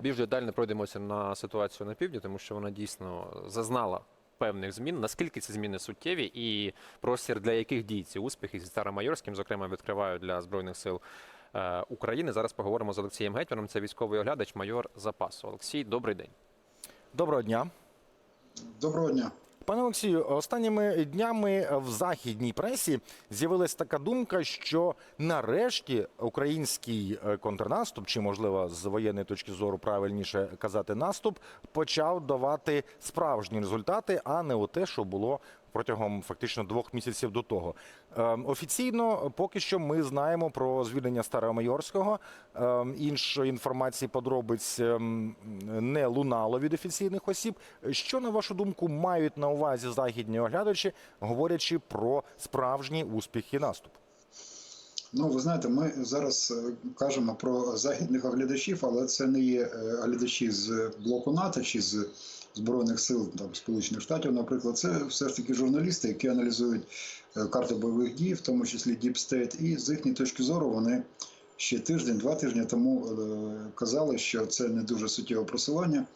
Більш детально пройдемося на ситуацію на півдні, тому що вона дійсно зазнала певних змін. Наскільки ці зміни суттєві, і простір для яких дій ці успіхи зі Старомайорським, зокрема, відкривають для збройних сил е, України. Зараз поговоримо з Олексієм Гетьманом. Це військовий оглядач, майор запасу. Олексій, добрий день. Доброго дня. Доброго дня. Пане Олексію, останніми днями в західній пресі з'явилась така думка, що нарешті український е, контрнаступ, чи можливо з воєнної точки зору правильніше казати наступ, почав давати справжні результати, а не у те, що було протягом фактично двох місяців до того. Е, Офіційно поки що ми знаємо про звільнення Старомайорського. Е, Іншої інформації подробиць ем, не лунало від офіційних осіб. Що на вашу думку мають на увазі західні оглядачі, говорячи про справжні успіхи наступу? Ну, ви знаєте, ми зараз е, кажемо про західних оглядачів, але це не є е, оглядачі з блоку НАТО чи з Збройних сил там, Сполучених Штатів, наприклад, це все ж таки журналісти, які аналізують е, карти бойових дій, в тому числі Deep State, і з їхньої точки зору вони ще тиждень, два тижні тому е, казали, що це не дуже суттєве просування.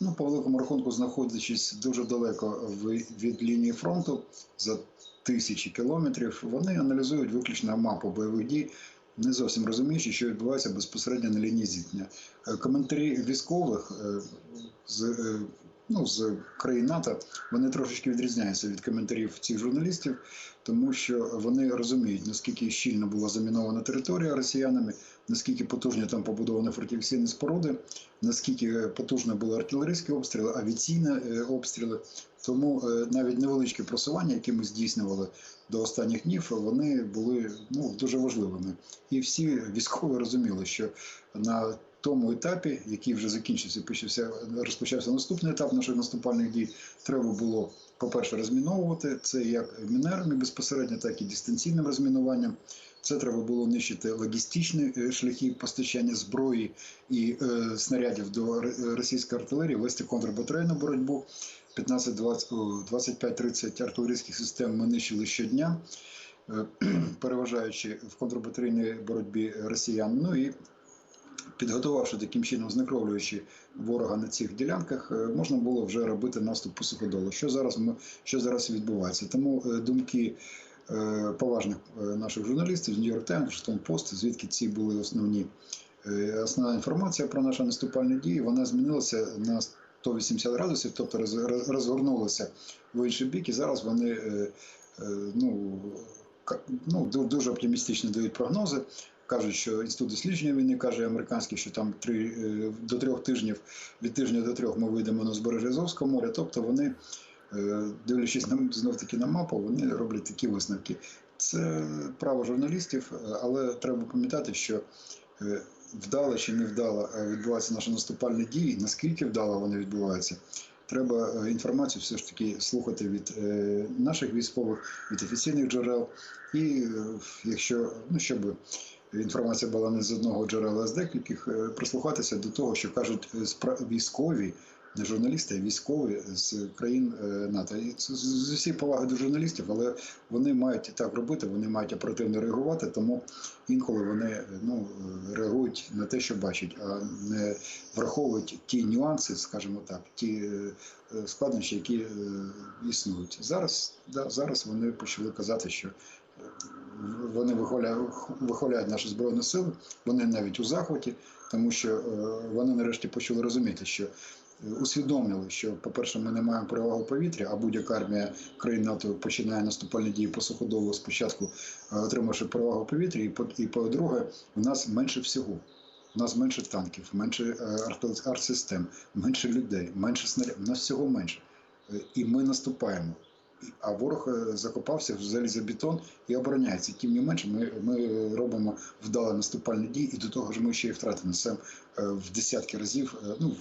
Ну, по великому рахунку, знаходячись дуже далеко від лінії фронту за тисячі кілометрів, вони аналізують виключно мапу бойових дій, не зовсім розуміючи, що відбувається безпосередньо на лінії зіткнення. Е, Коментарі військових з, ну, з країн НАТО вони трошечки відрізняються від коментарів цих журналістів, тому що вони розуміють, наскільки щільно була замінована територія росіянами, наскільки потужні там побудовані фортифікаційні споруди, наскільки потужні були артилерійські обстріли, авіаційні е, обстріли. Тому е, навіть невеличкі просування, які ми здійснювали до останніх днів, вони були ну, дуже важливими. І всі військові розуміли, що на тому етапі, який вже закінчився, почався розпочався наступний етап наших наступальних дій, треба було, по-перше, розміновувати це як мінерами безпосередньо, так і дистанційним розмінуванням. Це треба було нищити логістичні е, шляхи постачання зброї і е, снарядів до російської артилерії, вести контрбатарейну боротьбу. 15-25-30 артилерійських систем ми нищили щодня, е, переважаючи в контрбатарейній боротьбі росіян. Ну і підготувавши таким чином, знекровлюючи ворога на цих ділянках, е, можна було вже робити наступ по суходолу. Що зараз ми що зараз відбувається? Тому е, думки е, поважних наших журналістів з Нью-Йорк Таймс, Вашингтон Пост, звідки ці були основні основна інформація про наші наступальні дії, вона змінилася на 180 градусів, тобто роз- роз- розгорнулася в інший бік, і зараз вони ну, ну, дуже оптимістично дають прогнози. Кажуть, що інститут дослідження війни каже американський, що там три е, до трьох тижнів від тижня до трьох ми вийдемо на збережжя Азовського моря. Тобто вони, е, дивлячись на знов таки на мапу, вони роблять такі висновки. Це право журналістів, е, але треба пам'ятати, що вдало чи не вдало відбуваються наші наступальні дії, наскільки вдало вони відбуваються. Треба інформацію все ж таки слухати від наших військових, від офіційних джерел. І якщо ну щоб інформація була не з одного джерела, а з декількох, е, прислухатися до того, що кажуть е, військові, не журналісти, а військові з країн е, НАТО. І з усією повагою до журналістів, але вони мають так робити, вони мають оперативно реагувати, тому інколи вони ну, реагують на те, що бачать, а не враховують ті нюанси, скажімо так, ті складнощі, які існують. Зараз, да, зараз вони почали казати, що вони вихваляють, вихваляють наші збройні сили, вони навіть у захваті, тому що е, вони нарешті почали розуміти, що е, усвідомили, що, по-перше, ми не маємо перевагу повітря, а будь-яка армія країн НАТО починає наступальні дії по суходолу спочатку, е, отримавши перевагу повітря, і по- і по-друге, у нас менше всього. У нас менше танків, менше артсистем, менше людей, менше снарядів. У нас всього менше. І ми наступаємо. А ворог е, закопався в залізобетон і обороняється. Тим не менше, ми, ми робимо вдалі наступальні дії, і до того ж ми ще й втрати несемо е, в десятки разів, е, ну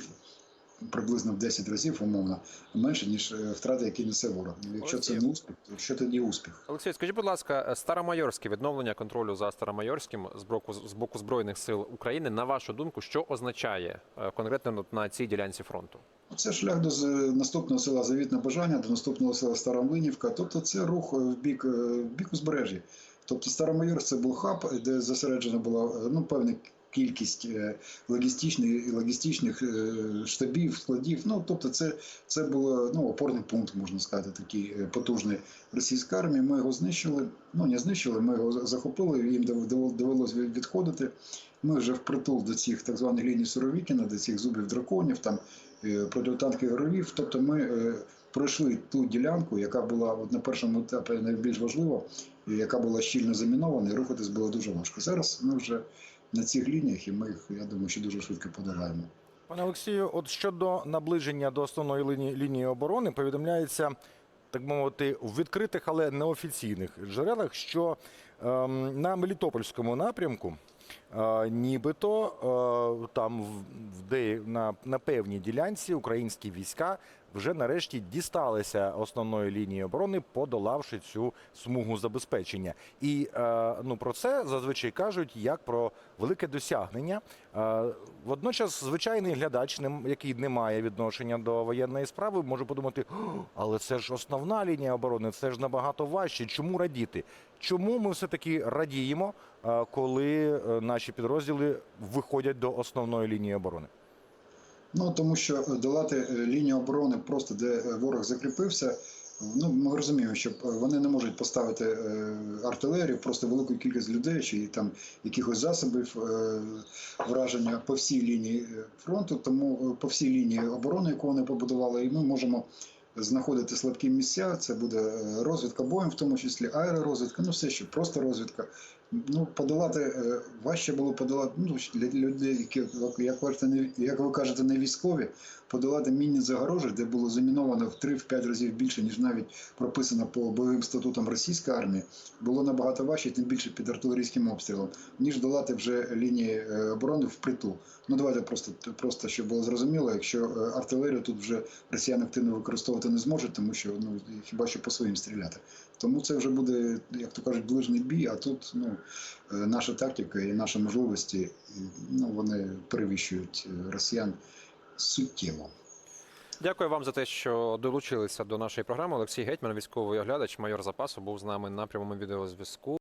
приблизно в 10 разів, умовно, менше, ніж втрати, які несе ворог. Ну, Якщо це не успіх, то що тоді успіх? Олексій, скажіть, будь ласка, Старомайорське відновлення контролю за Старомайорським з боку з боку збройних сил України. На вашу думку, що означає конкретно на цій ділянці фронту? Це шлях до наступного села Завітне Бажання, до наступного села Старомлинівка. Тобто це рух е, в бік, е, в бік узбережжя. Тобто Старомайор це був хаб, де зосереджена була е, ну, певна кількість логістичних, логістичних штабів, складів. Ну, тобто, це, це було ну, опорний пункт, можна сказати, такий потужний російської армії. Ми його знищили. Ну, не знищили, ми його захопили, їм дов- дов- довелося відходити. Ми вже впритул до цих так званих ліній Суровікіна, до цих зубів драконів, там протитанкових ровів. Тобто ми е, пройшли ту ділянку, яка була от на першому етапі найбільш важлива, яка була щільно замінована, і рухатись було дуже важко. Зараз ми вже на цих лініях, і ми їх, я думаю, що дуже швидко подолаємо. Пане Олексію, от щодо наближення до основної лінії, лінії оборони, повідомляється, так мовити, в відкритих, але неофіційних джерелах, що ем, на Мелітопольському напрямку е, нібито там в, де, на, на певній ділянці українські війська вже нарешті дісталися основної лінії оборони, подолавши цю смугу забезпечення. І ну про це зазвичай кажуть як про велике досягнення. Водночас, звичайний глядач, нем- який не має відношення до воєнної справи, може подумати: але це ж основна лінія оборони, це ж набагато важче. Чому радіти? Чому ми все таки радіємо, коли е, наші підрозділи виходять до основної лінії оборони? Ну тому що долати е, лінію оборони просто де е, ворог закріпився. Ну, ми розуміємо, що е, вони не можуть поставити е, артилерію, просто велику кількість людей чи там якихось засобів е, враження по всій лінії е, фронту, тому е, по всій лінії оборони, яку вони побудували, і ми можемо знаходити слабкі місця. Це буде е, розвідка боєм, в тому числі аеророзвідка, ну все ще просто розвідка. Ну, подолати е, важче було подолати ну, для людей, які, як, кажете, не- як ви кажете, не військові, подолати мінні загорожі, де було заміновано в 3-5 разів більше, ніж навіть прописано по бойовим статутам російської армії, було набагато важче, тим більше під артилерійським обстрілом, ніж долати вже лінії е, оборони впритул. Ну давайте просто, просто щоб було зрозуміло, якщо е, артилерію тут вже росіяни активно використовувати не зможуть, тому що ну хіба що по своїм стріляти. Тому це вже буде, як то кажуть, ближний бій, а тут ну, наша тактика і наші можливості ну, вони перевищують е, росіян суттєво. Дякую вам за те, що долучилися до нашої програми. Олексій Гетьман, військовий оглядач, майор запасу, був з нами на прямому відеозв'язку.